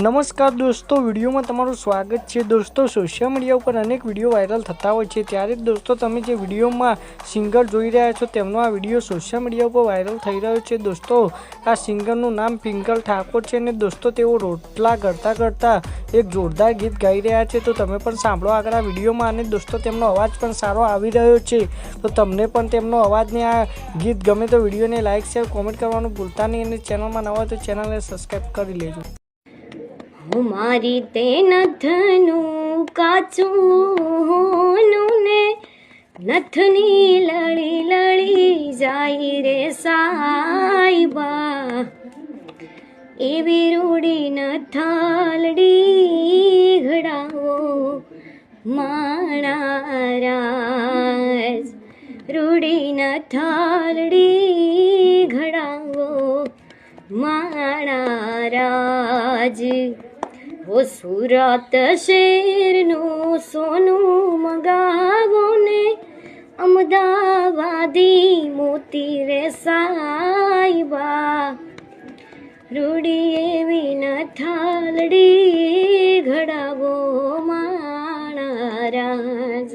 નમસ્કાર દોસ્તો, વિડીયોમાં તમારું સ્વાગત છે. દોસ્તો સોશિયલ મીડિયા ઉપર અનેક વીડિયો વાયરલ થતા હોય છે. ત્યારે દોસ્તો, તમે જે વિડીયોમાં સિંગર જોઈ રહ્યા છો, તેમનો આ વીડિયો સોશિયલ મીડિયા ઉપર વાયરલ થઈ રહ્યો છે. દોસ્તો, આ સિંગરનું નામ પિંકલ ઠાકોર છે અને દોસ્તો, તેઓ રોટલા કરતાં કરતાં એક જોરદાર ગીત ગાઈ રહ્યા છે. તો તમે પણ સાંભળો આગળ આ વિડીયોમાં અને દોસ્તો, તેમનો અવાજ પણ સારો આવી રહ્યો છે. તો તમને પણ તેમનો અવાજને આ ગીત ગમે તો વિડીયોને લાઇક શેર કોમેન્ટ કરવાનું ભૂલતા નહીં અને ચેનલમાં નવા તો ચેનલને સબસ્ક્રાઈબ કરી લેજો. હું મારી તે નથનું કાચું હોનું ને નથની લળી લળી જાય રે સાઈબા એવી રૂડી નથાલડી ઘડાવો માણારાજ રૂડી નથાલડી ઘડાવો માણા वो सूरत શેરનું સોનું મગાવો ને અમદાવાદી મોતી રે સાઈબા રૂડી એવી ન થાલડી ઘડાવો માણા રાજ